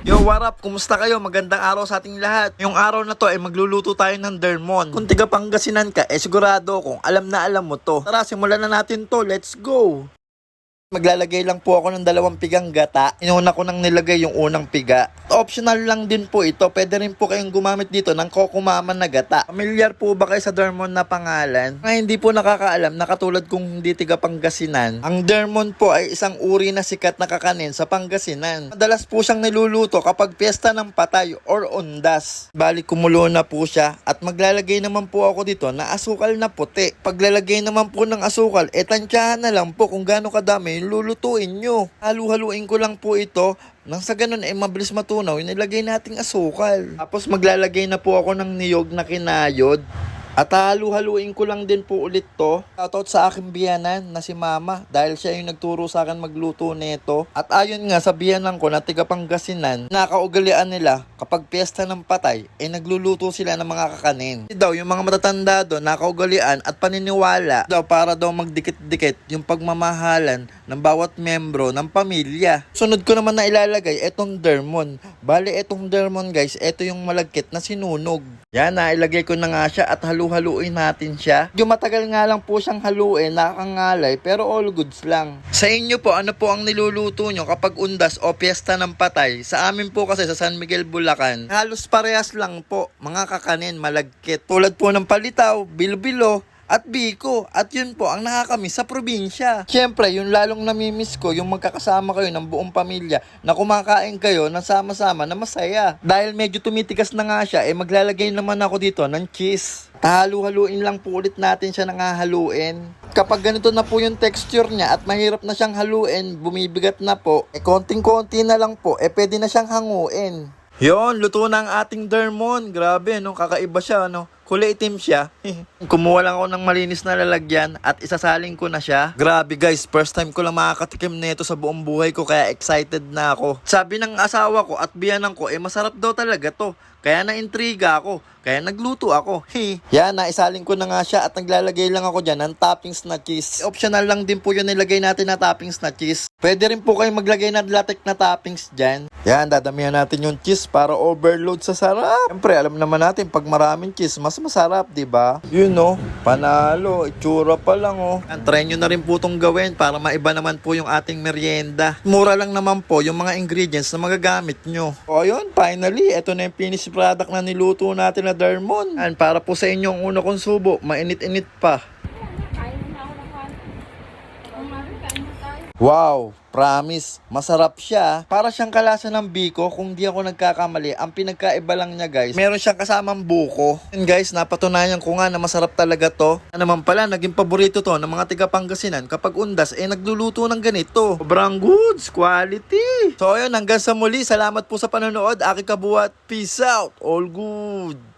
Yo, what up? Kumusta kayo? Magandang araw sa ating lahat. Yung araw na to ay magluluto tayo ng Dermon. Kung tiga Pangasinan ka, eh sigurado kung alam na alam mo to. Tara, simulan na natin to. Let's go! Maglalagay lang po ako ng dalawang pigang gata. Inuna ko nang nilagay yung unang piga. Optional lang din po ito. Pwede rin po kayong gumamit dito ng kokumaman na gata. Familiar po ba kayo sa Dermon na pangalan? Nga hindi po nakakaalam na katulad kung hindi tiga Pangasinan. Ang Dermon po ay isang uri na sikat na kakanin sa Pangasinan. Madalas po siyang niluluto kapag piyesta ng patay or undas. Bali kumulo na po siya at maglalagay naman po ako dito na asukal na puti. Paglalagay naman po ng asukal, e tansyahan na lang po kung gaano kadami yung lulutuin nyo. Halu-haluin ko lang po ito nang sa ganun ay mabilis matunaw, inilagay nating asukal. Tapos maglalagay na po ako ng niyog na kinayod. At halu-haluin ko lang din po ulit to. Shoutout sa aking biyanan na si Mama dahil siya yung nagturo sa akin magluto nito. At ayon nga sa biyanan ko na tiga Pangasinan, nakaugalian nila kapag piyesta ng patay, eh nagluluto sila ng mga kakanin. Kasi daw yung mga matatanda doon, nakaugalian at paniniwala daw para daw magdikit-dikit yung pagmamahalan ng bawat membro ng pamilya. Sunod ko naman na ilalagay etong dermon. Bali etong dermon guys, eto yung malagkit na sinunog. Yan, nailagay ko na nga siya at halu-haluin natin siya. Yung matagal nga lang po siyang haluin, nakakangalay, pero all goods lang. Sa inyo po, ano po ang niluluto nyo kapag undas o piyesta ng patay? Sa amin po kasi sa San Miguel, Bulacan, halos parehas lang po, mga kakanin, malagkit. Tulad po ng palitaw, bilo-bilo, at Biko. At yun po ang nakakamiss sa probinsya. Siyempre, yung lalong namimiss ko, yung magkakasama kayo ng buong pamilya na kumakain kayo na sama-sama na masaya. Dahil medyo tumitigas na nga siya, eh maglalagay naman ako dito ng cheese. Halu-haluin lang po ulit natin siya nang haluin. Kapag ganito na po yung texture niya at mahirap na siyang haluin, bumibigat na po, eh konting-konti na lang po, eh pwede na siyang hanguin. Yon, luto na ang ating Dermon. Grabe, no? Kakaiba siya, no? Kulay itim siya. Kumuha lang ako ng malinis na lalagyan at isasaling ko na siya. Grabe guys, first time ko lang makakatikim nito sa buong buhay ko kaya excited na ako. Sabi ng asawa ko at biyanan ko, eh masarap daw talaga to. Kaya na-intriga ako. Kaya nagluto ako. He. Yan, naisaling ko na nga siya at naglalagay lang ako dyan ng toppings na cheese. Optional lang din po yung nilagay natin na toppings na cheese. Pwede rin po kayo maglagay ng latek na toppings dyan. Yan, dadamihan natin yung cheese para overload sa sarap. Siyempre, alam naman natin pag maraming cheese, mas masarap, di ba? Yun no, panalo, itsura pa lang oh. Yan, try nyo na rin po itong gawin para maiba naman po yung ating merienda. Mura lang naman po yung mga ingredients na magagamit nyo. O yun, finally, ito na yung finished product na niluto natin na Dermon. And para po sa inyong uno kong subo, mainit-init pa. Wow, promise, masarap siya. Para siyang kalasa ng biko, kung di ako nagkakamali, ang pinagkaiba lang niya guys, meron siyang kasamang buko. And guys, napatunayan ko nga na masarap talaga to. Ano naman pala, naging paborito to ng mga tiga Pangasinan kapag undas, eh nagluluto ng ganito. Sobrang goods, quality. So ayun, hanggang sa muli, salamat po sa panonood. Aki kabuhat, peace out, all good.